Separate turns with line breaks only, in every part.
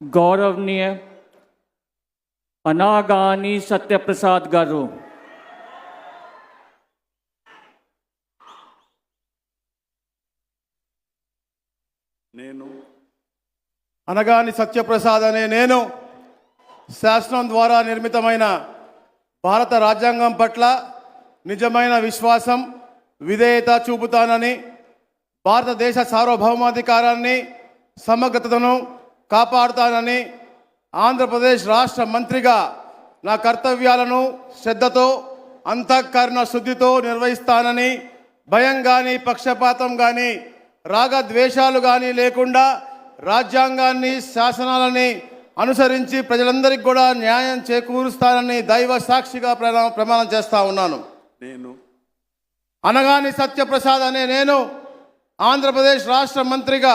గౌరవనీయ అనాగాని సత్యప్రసాద్ గారు.
నేను
అనగాని సత్యప్రసాద్ అనే నేను శాసనం ద్వారా నిర్మితమైన భారత రాజ్యాంగం పట్ల నిజమైన విశ్వాసం విధేయత చూపుతానని భారతదేశ సార్వభౌమాధికారాన్ని సమగ్రతను కాపాడుతానని ఆంధ్రప్రదేశ్ రాష్ట్ర మంత్రిగా నా కర్తవ్యాలను శ్రద్ధతో అంతఃకరణ శుద్ధితో నిర్వహిస్తానని భయం కానీ పక్షపాతం కానీ రాగద్వేషాలు కానీ లేకుండా రాజ్యాంగాన్ని శాసనాలని అనుసరించి ప్రజలందరికీ కూడా న్యాయం చేకూరుస్తానని దైవ సాక్షిగా ప్రమాణం ప్రమాణం చేస్తా ఉన్నాను.
నేను
అనగాని సత్యప్రసాద్ అనే నేను ఆంధ్రప్రదేశ్ రాష్ట్ర మంత్రిగా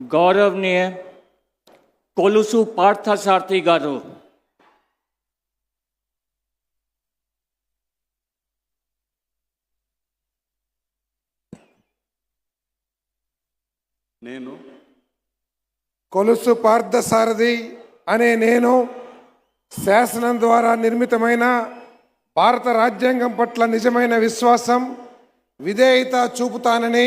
గౌరవనీయ కొలుసు పార్థసారథి గారు.
నేను
కొలుసు పార్థసారథి అనే నేను శాసనం ద్వారా నిర్మితమైన భారత రాజ్యాంగం పట్ల నిజమైన విశ్వాసం విధేయత చూపుతానని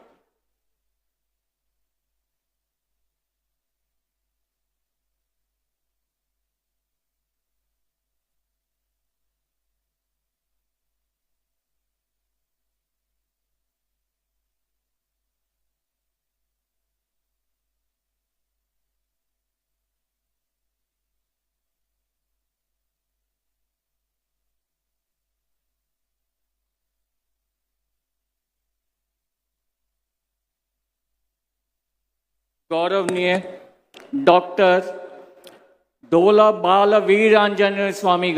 गौरवनीय डॉक्टर डोला बाल वीरांजन स्वामी